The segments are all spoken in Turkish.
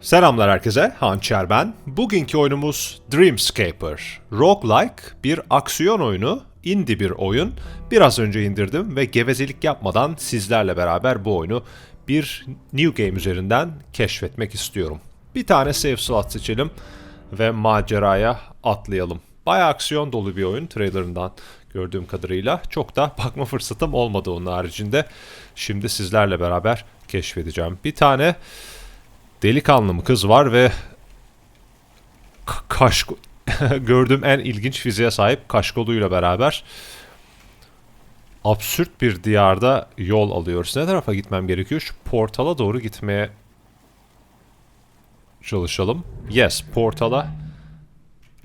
Selamlar herkese, Hançer ben. Bugünkü oyunumuz Dreamscaper. Roguelike bir aksiyon oyunu, indie bir oyun. Biraz önce indirdim ve gevezelik yapmadan sizlerle beraber bu oyunu bir New Game üzerinden keşfetmek istiyorum. Bir tane save slot seçelim ve maceraya atlayalım. Bayağı aksiyon dolu bir oyun trailerından gördüğüm kadarıyla. Çok da bakma fırsatım olmadı onun haricinde. Şimdi sizlerle beraber keşfedeceğim. Bir tane delikanlı mı kız var ve k- kaşko gördüğüm en ilginç fiziğe sahip kaşkoluyla beraber absürt bir diyarda yol alıyoruz. Ne tarafa gitmem gerekiyor? Şu portala doğru gitmeye çalışalım. Yes, portala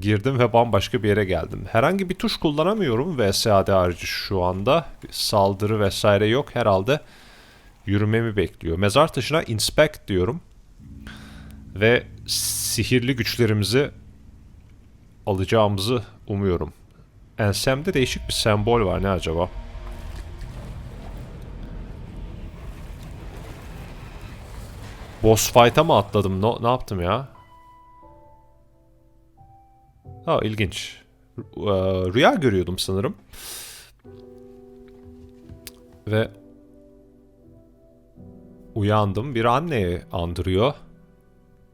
girdim ve bambaşka bir yere geldim. Herhangi bir tuş kullanamıyorum VSAD harici şu anda. Bir saldırı vesaire yok herhalde. Yürümemi bekliyor. Mezar taşına inspect diyorum ve sihirli güçlerimizi alacağımızı umuyorum. Ensemde değişik bir sembol var ne acaba? Boss fight'a mı atladım? No, ne yaptım ya? Ha ilginç. Rü- e, Rüya görüyordum sanırım. Ve uyandım. Bir anneyi andırıyor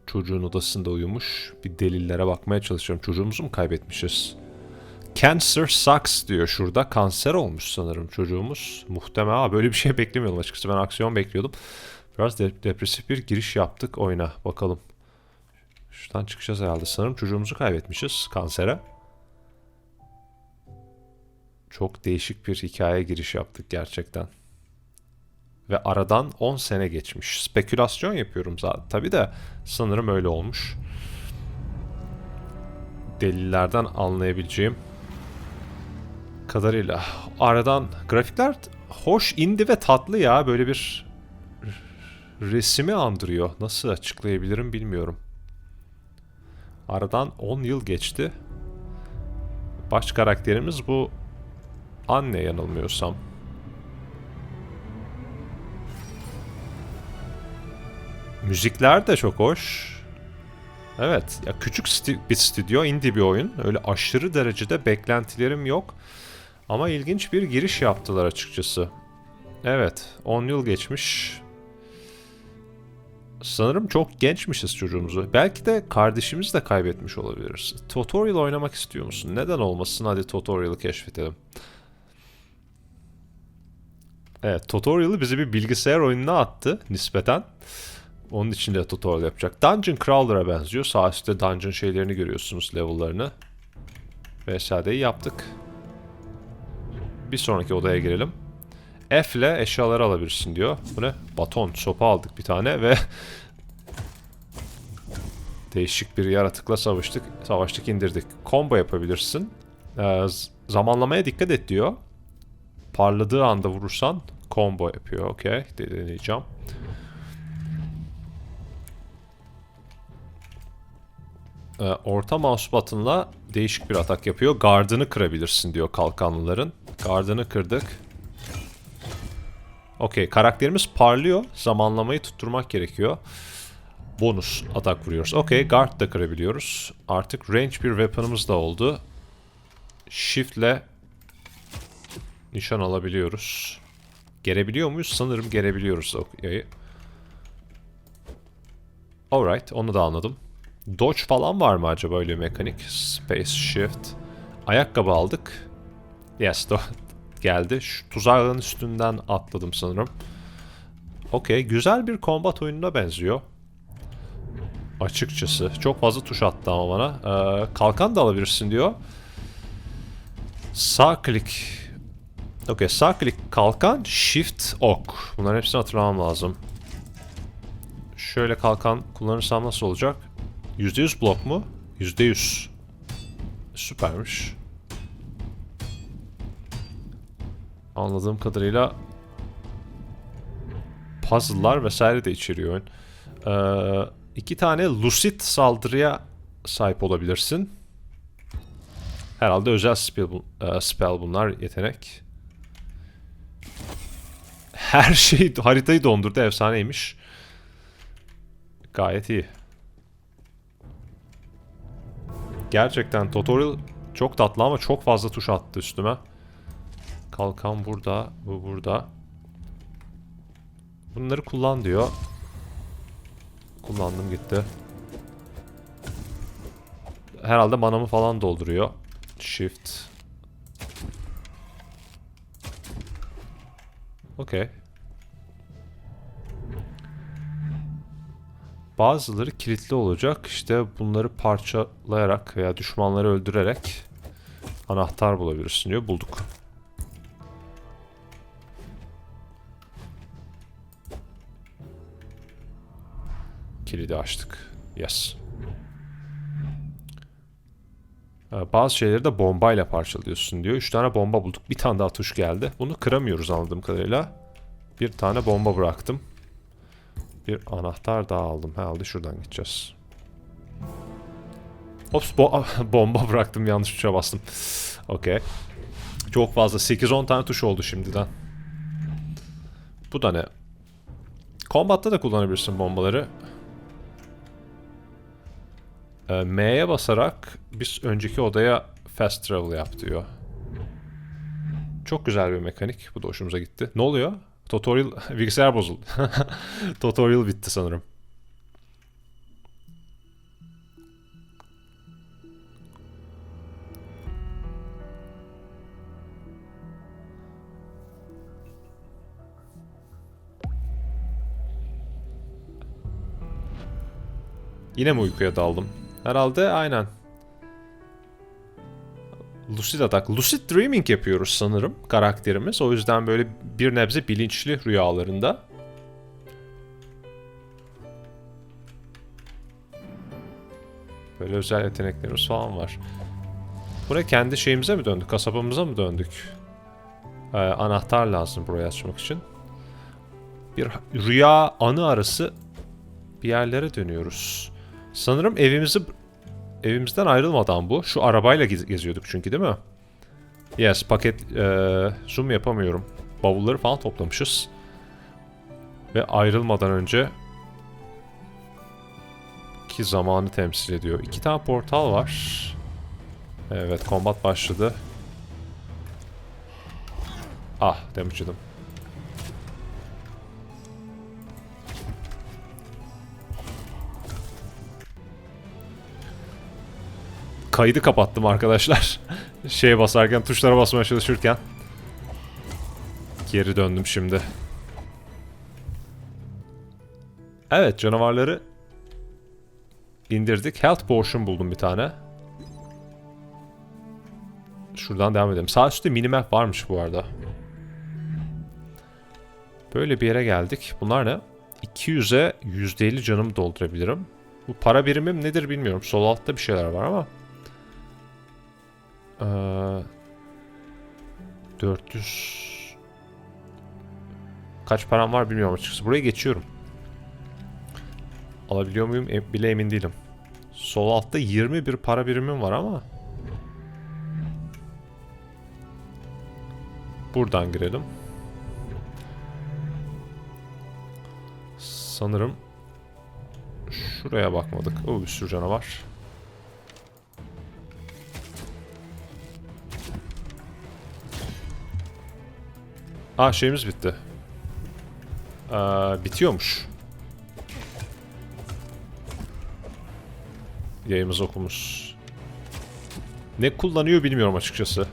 çocuğun odasında uyumuş. Bir delillere bakmaya çalışıyorum. Çocuğumuzu mu kaybetmişiz? Cancer sucks diyor şurada. Kanser olmuş sanırım çocuğumuz. Muhtemel. Aa, böyle bir şey beklemiyordum açıkçası. Ben aksiyon bekliyordum. Biraz de- depresif bir giriş yaptık oyuna. Bakalım. Şuradan çıkacağız herhalde. Sanırım çocuğumuzu kaybetmişiz kansere. Çok değişik bir hikaye giriş yaptık gerçekten. Ve aradan 10 sene geçmiş. Spekülasyon yapıyorum zaten. Tabii de sanırım öyle olmuş. Delillerden anlayabileceğim kadarıyla. Aradan grafikler hoş indi ve tatlı ya. Böyle bir resimi andırıyor. Nasıl açıklayabilirim bilmiyorum. Aradan 10 yıl geçti. Baş karakterimiz bu anne yanılmıyorsam. Müzikler de çok hoş. Evet, ya küçük sti- bir stüdyo, indie bir oyun. Öyle aşırı derecede beklentilerim yok. Ama ilginç bir giriş yaptılar açıkçası. Evet, 10 yıl geçmiş. Sanırım çok gençmişiz çocuğumuzu. Belki de kardeşimizi de kaybetmiş olabiliriz. Tutorial oynamak istiyor musun? Neden olmasın? Hadi tutorial'ı keşfedelim. Evet, tutorial'ı bizi bir bilgisayar oyununa attı nispeten. Onun için de tutorial yapacak. Dungeon Crawler'a benziyor. Sağ üstte dungeon şeylerini görüyorsunuz, level'larını. VSAD'yi yaptık. Bir sonraki odaya girelim. F ile eşyaları alabilirsin diyor. Bu ne? Baton, sopa aldık bir tane ve değişik bir yaratıkla savaştık. Savaştık, indirdik. Combo yapabilirsin. Ee, zamanlamaya dikkat et diyor. Parladığı anda vurursan combo yapıyor. Okey, de- deneyeceğim. Ee, orta mouse button'la değişik bir atak yapıyor. Gardını kırabilirsin diyor kalkanlıların. Gardını kırdık. Okey karakterimiz parlıyor. Zamanlamayı tutturmak gerekiyor. Bonus atak vuruyoruz. Okey guard da kırabiliyoruz. Artık range bir weapon'ımız da oldu. Shift ile nişan alabiliyoruz. Gerebiliyor muyuz? Sanırım gerebiliyoruz. Okey. Alright onu da anladım. Dodge falan var mı acaba öyle mekanik? Space Shift. Ayakkabı aldık. Yes, geldi. Şu tuzağın üstünden atladım sanırım. Okey, güzel bir combat oyununa benziyor. Açıkçası. Çok fazla tuş attı ama bana. Ee, kalkan da alabilirsin diyor. Sağ klik. Okey, sağ klik kalkan, shift ok. Bunların hepsini hatırlamam lazım. Şöyle kalkan kullanırsam nasıl olacak? %100 blok mu? %100. Süpermiş. Anladığım kadarıyla puzzle'lar vesaire de içeriyor oyun. Ee, iki tane lucid saldırıya sahip olabilirsin. Herhalde özel spell, e, spell bunlar yetenek. Her şey haritayı dondurdu efsaneymiş. Gayet iyi. Gerçekten tutorial çok tatlı ama çok fazla tuş attı üstüme. Kalkan burada, bu burada. Bunları kullan diyor. Kullandım gitti. Herhalde manamı falan dolduruyor. Shift. Okey. Bazıları kilitli olacak. İşte bunları parçalayarak veya düşmanları öldürerek anahtar bulabilirsin diyor. Bulduk. Kilidi açtık. Yes. Ee, Bazı şeyleri de bombayla parçalıyorsun diyor. 3 tane bomba bulduk. Bir tane daha tuş geldi. Bunu kıramıyoruz anladığım kadarıyla. Bir tane bomba bıraktım. Bir anahtar daha aldım. Herhalde şuradan gideceğiz. Ops bo- bomba bıraktım yanlış tuşa bastım. Okey. Çok fazla. 8-10 tane tuş oldu şimdiden. Bu da ne? Combat'ta da kullanabilirsin bombaları. Ee, M'ye basarak biz önceki odaya fast travel yap diyor. Çok güzel bir mekanik. Bu da hoşumuza gitti. Ne oluyor? Tutorial bilgisayar bozuldu. Tutorial bitti sanırım. Yine mi uykuya daldım? Herhalde aynen. Lucid Attack. Lucid Dreaming yapıyoruz sanırım karakterimiz. O yüzden böyle bir nebze bilinçli rüyalarında. Böyle özel yeteneklerimiz falan var. Buraya kendi şeyimize mi döndük? Kasabamıza mı döndük? Ee, anahtar lazım burayı açmak için. Bir rüya anı arası bir yerlere dönüyoruz. Sanırım evimizi evimizden ayrılmadan bu. Şu arabayla gez- geziyorduk çünkü değil mi? Yes, paket eee, zoom yapamıyorum. Bavulları falan toplamışız. Ve ayrılmadan önce ki zamanı temsil ediyor. İki tane portal var. Evet, kombat başladı. Ah, damage. Kaydı kapattım arkadaşlar. Şeye basarken, tuşlara basmaya çalışırken. Geri döndüm şimdi. Evet, canavarları indirdik. Health Potion buldum bir tane. Şuradan devam edelim. Sağ üstte minimap varmış bu arada. Böyle bir yere geldik. Bunlar ne? 200'e %50 canımı doldurabilirim. Bu para birimim nedir bilmiyorum. Sol altta bir şeyler var ama. Ee, 400 Kaç param var bilmiyorum açıkçası. Buraya geçiyorum. Alabiliyor muyum e- bile emin değilim. Sol altta 21 para birimim var ama. Buradan girelim. Sanırım şuraya bakmadık. O bir sürü canavar. Aa şeyimiz bitti. Ee, bitiyormuş. Yayımız okumuş. Ne kullanıyor bilmiyorum açıkçası.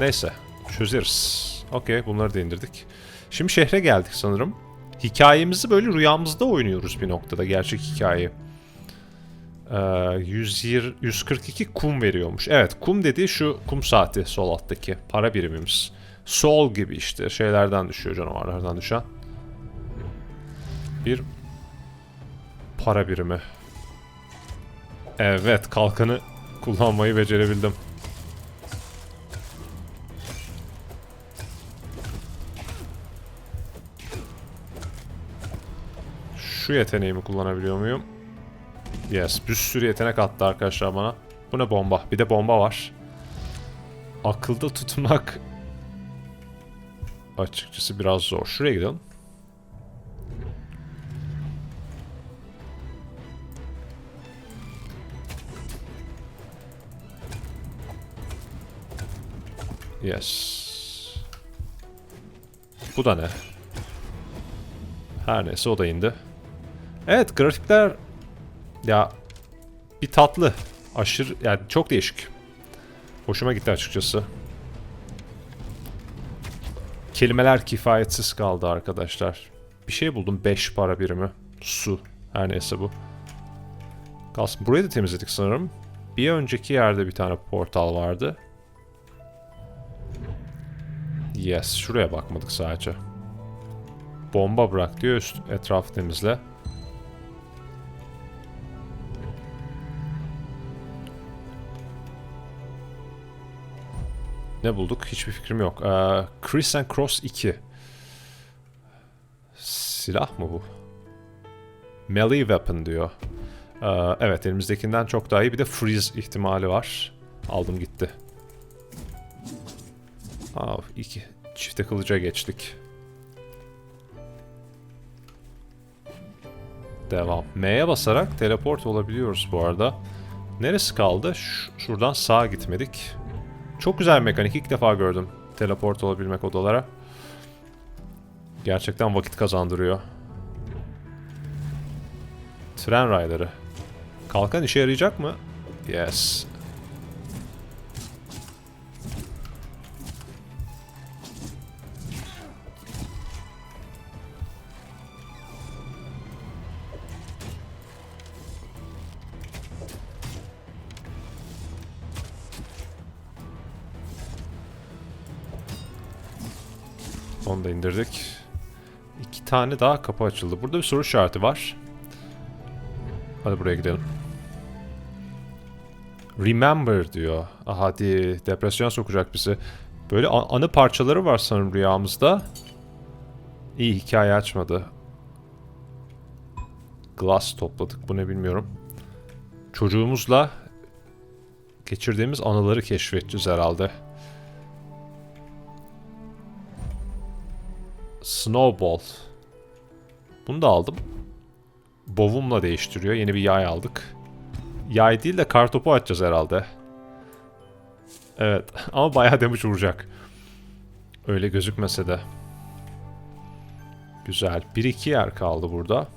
Neyse. Çözeriz. Okey bunları da indirdik. Şimdi şehre geldik sanırım. Hikayemizi böyle rüyamızda oynuyoruz bir noktada. Gerçek hikaye. Ee, 120, 142 kum veriyormuş. Evet kum dediği şu kum saati sol alttaki para birimimiz. Sol gibi işte şeylerden düşüyor canavarlardan düşen. Bir para birimi. Evet kalkanı kullanmayı becerebildim. Şu yeteneğimi kullanabiliyor muyum? Yes. Bir sürü yetenek attı arkadaşlar bana. Bu ne bomba? Bir de bomba var. Akılda tutmak açıkçası biraz zor. Şuraya gidelim. Yes. Bu da ne? Her neyse o da indi. Evet grafikler ya bir tatlı. Aşırı yani çok değişik. Hoşuma gitti açıkçası. Kelimeler kifayetsiz kaldı arkadaşlar. Bir şey buldum 5 para birimi. Su. Her neyse bu. Kalsın. Burayı da temizledik sanırım. Bir önceki yerde bir tane portal vardı. Yes. Şuraya bakmadık sadece. Bomba bırak diyor. Üst etrafı temizle. Ne bulduk? Hiçbir fikrim yok. Ee, Chris and Cross 2. Silah mı bu? Melee weapon diyor. Ee, evet elimizdekinden çok daha iyi. Bir de freeze ihtimali var. Aldım gitti. Aa, iki. Çifte kılıca geçtik. Devam. M'ye basarak teleport olabiliyoruz bu arada. Neresi kaldı? Ş- şuradan sağa gitmedik. Çok güzel mekanik. İlk defa gördüm. Teleport olabilmek odalara. Gerçekten vakit kazandırıyor. Tren rayları. Kalkan işe yarayacak mı? Yes. Onu da indirdik. İki tane daha kapı açıldı. Burada bir soru işareti var. Hadi buraya gidelim. Remember diyor. Hadi depresyon sokacak bizi. Böyle anı parçaları var sanırım rüyamızda. İyi hikaye açmadı. Glass topladık. Bu ne bilmiyorum. Çocuğumuzla geçirdiğimiz anıları keşfedeceğiz herhalde. Snowball. Bunu da aldım. Bovumla değiştiriyor. Yeni bir yay aldık. Yay değil de kartopu açacağız herhalde. Evet ama bayağı damage vuracak. Öyle gözükmese de. Güzel. Bir iki yer kaldı burada.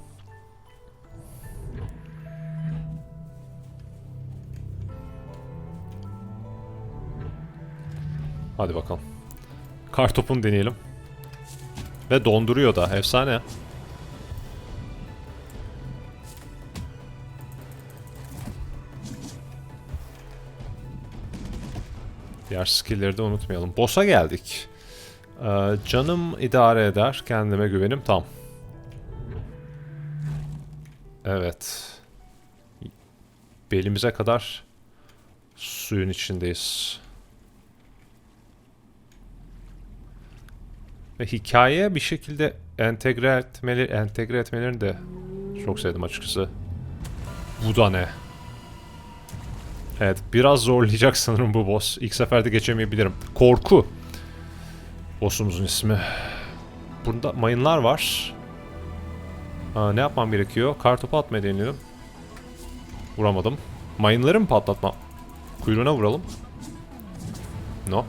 Hadi bakalım. Kartopunu deneyelim. Ve donduruyor da. Efsane. Diğer skill'leri de unutmayalım. Boss'a geldik. Ee, canım idare eder. Kendime güvenim tam. Evet. Belimize kadar suyun içindeyiz. Ve hikayeye bir şekilde entegre etmeleri, entegre etmelerini de çok sevdim açıkçası. Bu da ne? Evet, biraz zorlayacak sanırım bu boss. İlk seferde geçemeyebilirim. Korku. Boss'umuzun ismi. Burada mayınlar var. Ha, ne yapmam gerekiyor? Kartopu atmaya deneyelim. Vuramadım. Mayınları mı patlatma? Kuyruğuna vuralım. No.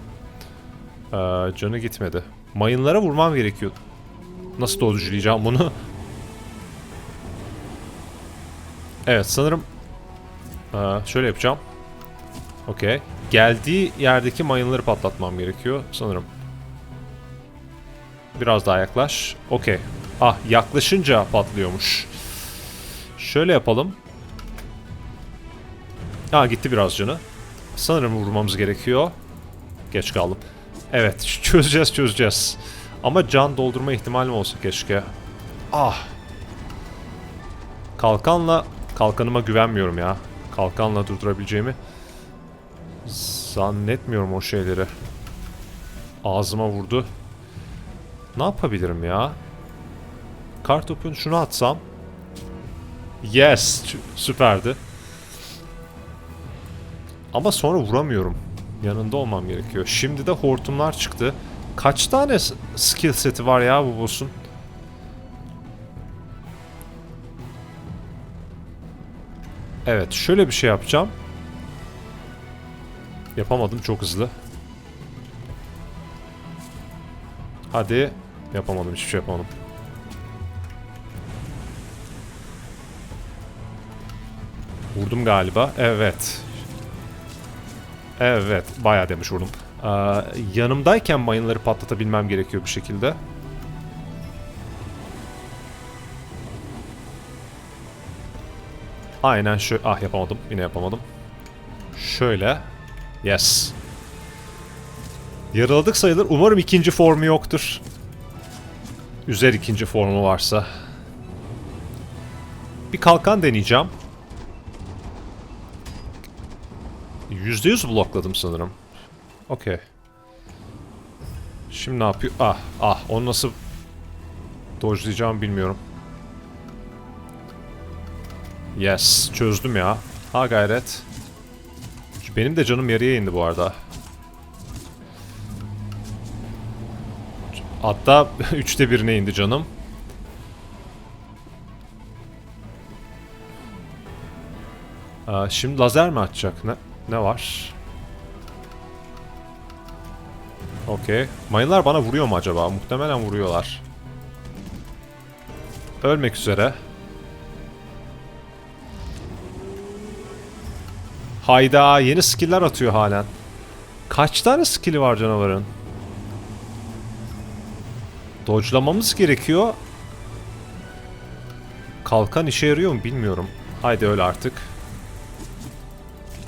Ee, canı gitmedi. Mayınlara vurmam gerekiyor. Nasıl dodge'layacağım bunu? evet sanırım ee, şöyle yapacağım. Okey. Geldiği yerdeki mayınları patlatmam gerekiyor sanırım. Biraz daha yaklaş. Okey. Ah yaklaşınca patlıyormuş. Şöyle yapalım. Ha gitti biraz canı. Sanırım vurmamız gerekiyor. Geç kaldım. Evet çözeceğiz çözeceğiz. Ama can doldurma ihtimalim olsa keşke. Ah. Kalkanla kalkanıma güvenmiyorum ya. Kalkanla durdurabileceğimi zannetmiyorum o şeyleri. Ağzıma vurdu. Ne yapabilirim ya? Kartopun şunu atsam. Yes, süperdi. Ama sonra vuramıyorum. Yanında olmam gerekiyor. Şimdi de hortumlar çıktı. Kaç tane skill seti var ya bu boss'un? Evet, şöyle bir şey yapacağım. Yapamadım çok hızlı. Hadi. Yapamadım hiçbir şey yapamadım. Vurdum galiba. Evet. Evet. Bayağı demiş vurdum. Ee, yanımdayken mayınları patlatabilmem gerekiyor bir şekilde. Aynen şu... Ah yapamadım. Yine yapamadım. Şöyle. Yes. Yaraladık sayılır. Umarım ikinci formu yoktur. Üzer ikinci formu varsa. Bir kalkan deneyeceğim. %100 blokladım sanırım. Okey. Şimdi ne yapıyor? Ah, ah. Onu nasıl dodge'layacağım bilmiyorum. Yes. Çözdüm ya. Ha gayret. Benim de canım yarıya indi bu arada. Hatta üçte birine indi canım. Aa, şimdi lazer mi atacak? Ne, ne var? Okey. Mayınlar bana vuruyor mu acaba? Muhtemelen vuruyorlar. Ölmek üzere. Hayda yeni skill'ler atıyor halen. Kaç tane skill'i var canavarın? Dodge'lamamız gerekiyor. Kalkan işe yarıyor mu bilmiyorum. Haydi öyle artık.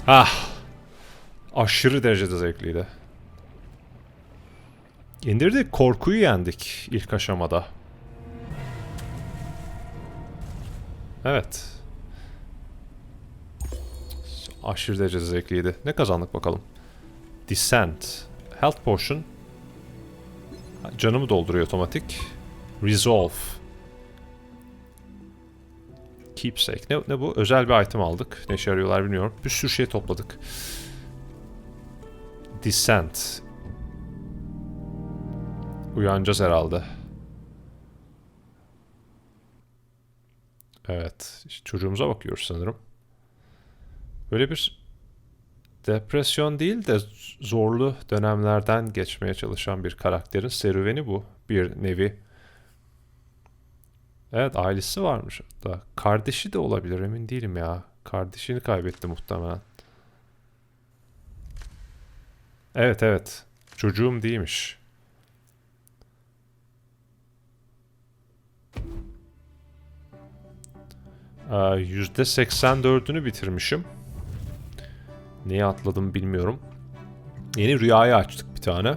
Ah. Aşırı derecede zevkliydi. İndirdik. Korkuyu yendik ilk aşamada. Evet. Aşırı derecede zevkliydi. Ne kazandık bakalım. Descent. Health Potion. Canımı dolduruyor otomatik. Resolve. Keepsake. Ne, ne bu? Özel bir item aldık. Ne işe yarıyorlar bilmiyorum. Bir sürü şey topladık. Descent. Uyanacağız herhalde. Evet. çocuğumuza bakıyoruz sanırım. Böyle bir depresyon değil de zorlu dönemlerden geçmeye çalışan bir karakterin serüveni bu. Bir nevi. Evet ailesi varmış da. Kardeşi de olabilir emin değilim ya. Kardeşini kaybetti muhtemelen. Evet evet. Çocuğum değilmiş. Ee, %84'ünü bitirmişim. Neyi atladım bilmiyorum. Yeni rüyayı açtık bir tane.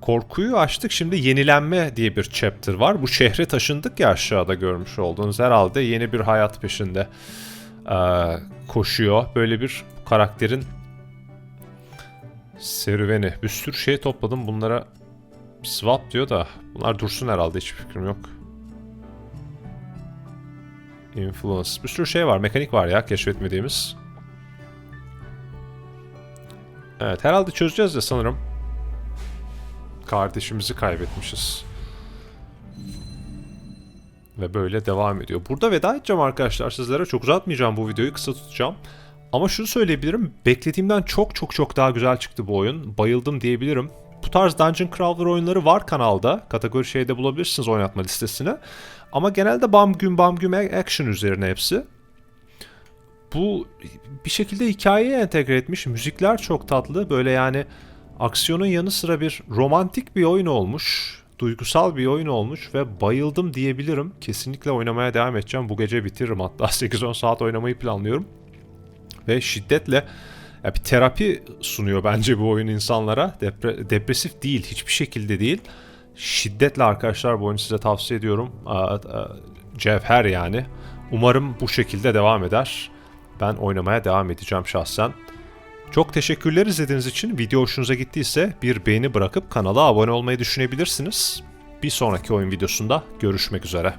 Korkuyu açtık. Şimdi yenilenme diye bir chapter var. Bu şehre taşındık ya aşağıda görmüş olduğunuz. Herhalde yeni bir hayat peşinde ee, koşuyor. Böyle bir karakterin serüveni. Bir sürü şey topladım. Bunlara swap diyor da bunlar dursun herhalde hiç fikrim yok. Influence. Bir sürü şey var. Mekanik var ya keşfetmediğimiz. Evet herhalde çözeceğiz de sanırım. Kardeşimizi kaybetmişiz. Ve böyle devam ediyor. Burada veda edeceğim arkadaşlar sizlere. Çok uzatmayacağım bu videoyu. Kısa tutacağım. Ama şunu söyleyebilirim. Beklediğimden çok çok çok daha güzel çıktı bu oyun. Bayıldım diyebilirim. Bu tarz Dungeon Crawler oyunları var kanalda. Kategori şeyde bulabilirsiniz oynatma listesine. Ama genelde bam gün bam gün action üzerine hepsi. Bu bir şekilde hikayeye entegre etmiş. Müzikler çok tatlı. Böyle yani aksiyonun yanı sıra bir romantik bir oyun olmuş. Duygusal bir oyun olmuş ve bayıldım diyebilirim. Kesinlikle oynamaya devam edeceğim. Bu gece bitiririm hatta 8-10 saat oynamayı planlıyorum. Ve şiddetle ya bir terapi sunuyor bence bu oyun insanlara. Depre- depresif değil, hiçbir şekilde değil. Şiddetle arkadaşlar bu oyunu size tavsiye ediyorum. Aa, aa, Cevher yani. Umarım bu şekilde devam eder. Ben oynamaya devam edeceğim şahsen. Çok teşekkürler izlediğiniz için. Video hoşunuza gittiyse bir beğeni bırakıp kanala abone olmayı düşünebilirsiniz. Bir sonraki oyun videosunda görüşmek üzere.